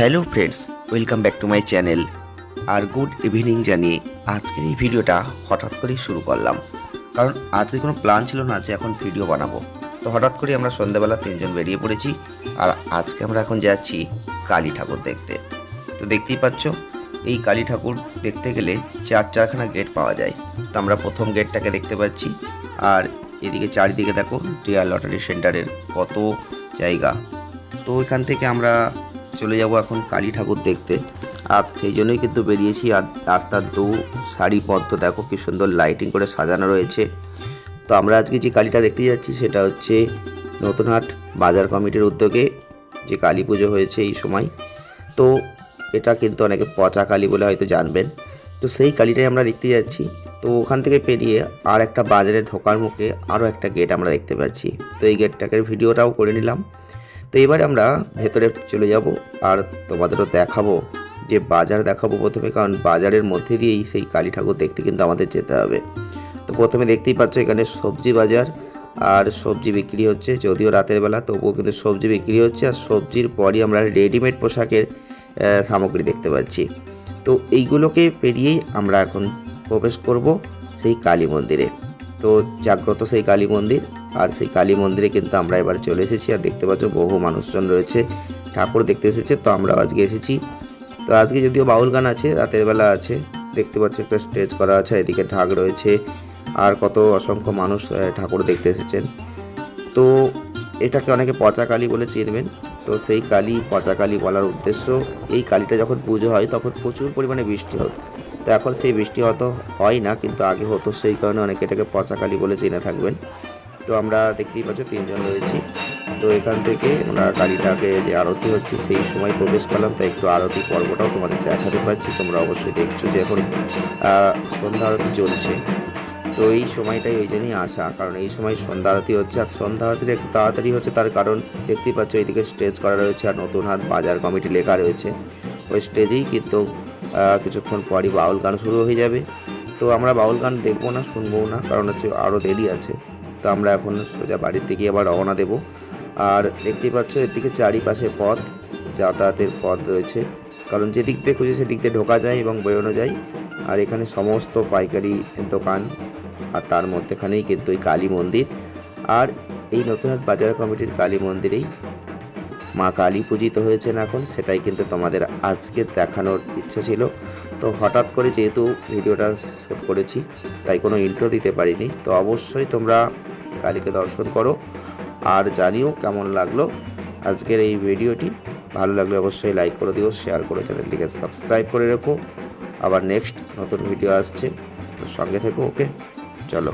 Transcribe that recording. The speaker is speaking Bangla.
Hello friends welcome back to my channel R good evening জানিয়ে আজকের এই ভিডিওটা হঠাৎ করেই শুরু করলাম। কারণ আজকে কোনো প্ল্যান ছিল না যে এখন ভিডিও বানাবো। তো হঠাৎ করে আমরা সন্ধ্যাবেলা তিনজন বেরিয়ে পড়েছি আর আজকে আমরা এখন যাচ্ছি কালী ঠাকুর দেখতে। তো দেখতেই পাচ্ছ, এই কালী ঠাকুর দেখতে গেলে চার চারখানা গেট পাওয়া যায়। তো আমরা প্রথম গেটটাকে দেখতে পাচ্ছি আর এদিকে চারিদিকে দেখো ডিয়ার লটারি সেন্টারের কত জায়গা। তো এখান থেকে আমরা চলে যাব এখন কালী ঠাকুর দেখতে। আর সেই জন্যই কিন্তু বেরিয়েছি, আর রাস্তার দু সারি পদ্ম দেখো কি সুন্দর লাইটিং করে সাজানো রয়েছে। তো আমরা আজকে যে কালীটা দেখতে যাচ্ছি সেটা হচ্ছে নতুনহাট বাজার কমিটির উদ্যোগে যে কালী পুজো হয়েছে এই সময়। তো এটা কিন্তু অনেকে পচা কালী বলে হয়তো জানবেন। তো সেই কালীটাই আমরা দেখতে যাচ্ছি। তো ওখান থেকে পেরিয়ে আর একটা বাজারে ঢোকার মুখে আরও একটা গেট আমরা দেখতে পাচ্ছি। তো এই গেটটাকে ভিডিওটাও করে নিলাম। তো এবারে আমরা ভেতরে চলে যাব আর তোমাদেরও দেখাবো যে বাজার দেখাবো প্রথমে, কারণ বাজারের মধ্যে দিয়েই সেই কালী ঠাকুর দেখতে কিন্তু আমাদের যেতে হবে। তো প্রথমে দেখতেই পাচ্ছ এখানে সবজি বাজার, আর সবজি বিক্রি হচ্ছে, যদিও রাতের বেলা, তবুও কিন্তু সবজি বিক্রি হচ্ছে, আর সবজির পরই আমরা রেডিমেড পোশাকের সামগ্রী দেখতে পাচ্ছি। তো এইগুলোকে পেরিয়েই আমরা এখন প্রবেশ করব সেই কালী মন্দিরে। তো জাগ্রত সেই কালী মন্দির আর সেই কালী মন্দিরে কিন্তু আমরা এবার চলে এসেছি আর দেখতে পাচ্ছ বহু মানুষজন রয়েছে, ঠাকুর দেখতে এসেছে, তো আমরা আজকে এসেছি। তো আজকে যদিও বাউল গান আছে, রাতের বেলা আছে, দেখতে পাচ্ছ একটা স্টেজ করা আছে এদিকে ঢাক রয়েছে, আর কত অসংখ্য মানুষ ঠাকুর দেখতে এসেছেন। তো এটাকে অনেকে পচা কালী বলে চিনবেন, তো সেই কালী, পচা কালী বলার উদ্দেশ্য, এই কালীটা যখন পুজো হয় তখন প্রচুর পরিমাণে বৃষ্টি হতো তো এখন সেই বৃষ্টি হয়তো হয় না, কিন্তু আগে হতো, সেই কারণে অনেকে এটাকে পচা কালী বলে চিনে থাকবেন। তো আমরা দেখতেই পাচ্ছ তিনজন রয়েছি। তো এখান থেকে আমরা গাড়িটাকে যে আরতি হচ্ছে সেই সময় প্রবেশ করলাম, তাই একটু আরতি পর্বটাও তোমাদের দেখাতে পাচ্ছি। তোমরা অবশ্যই দেখছ যে এখন সন্ধ্যা আরতি চলছে। তো এই সময়টাই ওই জন্যই আসা, কারণ এই সময় সন্ধ্যা আরতি হচ্ছে। আর সন্ধ্যা আরতিটা একটু তাড়াতাড়ি হচ্ছে, তার কারণ দেখতেই পাচ্ছ এইদিকে স্টেজ করা রয়েছে আর নতুন হাত বাজার কমিটি লেখা রয়েছে। ওই স্টেজেই কিন্তু কিছুক্ষণ পরই বাউল গান শুরু হয়ে যাবে। তো আমরা বাউল গান দেখব না শুনব না, কারণ হচ্ছে আরও দেরি আছে। তো আমরা এখন সোজা বাড়ির থেকে আবার রওনা দেব। আর দেখতেই পাচ্ছ, এর চারিপাশে পথ, যাতায়াতের পথ রয়েছে। কারণ যেদিক দিয়ে খুঁজে সেদিক দিয়ে ঢোকা যায় এবং বেরোনো যায়। আর এখানে সমস্ত পাইকারি দোকান, আর তার মধ্যেখানেই কিন্তু এই কালী মন্দির। আর এই নতুনহাট বাজার কমিটির কালী মন্দিরেই মা কালী পূজিত হয়েছেন এখন, সেটাই কিন্তু তোমাদের আজকে দেখানোর ইচ্ছা ছিল। তো হঠাৎ করে যেহেতু ভিডিওটা শ্যুট করেছি, তাই কোনো ইন্ট্রো দিতে পারিনি। তো অবশ্যই তোমরা কালীকে দর্শন করো। আর জানিও কেমন লাগল আজকের এই ভিডিওটি। ভালো লাগলে অবশ্যই লাইক করে দিও শেয়ার করে চ্যানেলটিকে সাবস্ক্রাইব করে রেখো। আবার নেক্সট নতুন ভিডিও আসছে সঙ্গে থেকো ওকে চলো।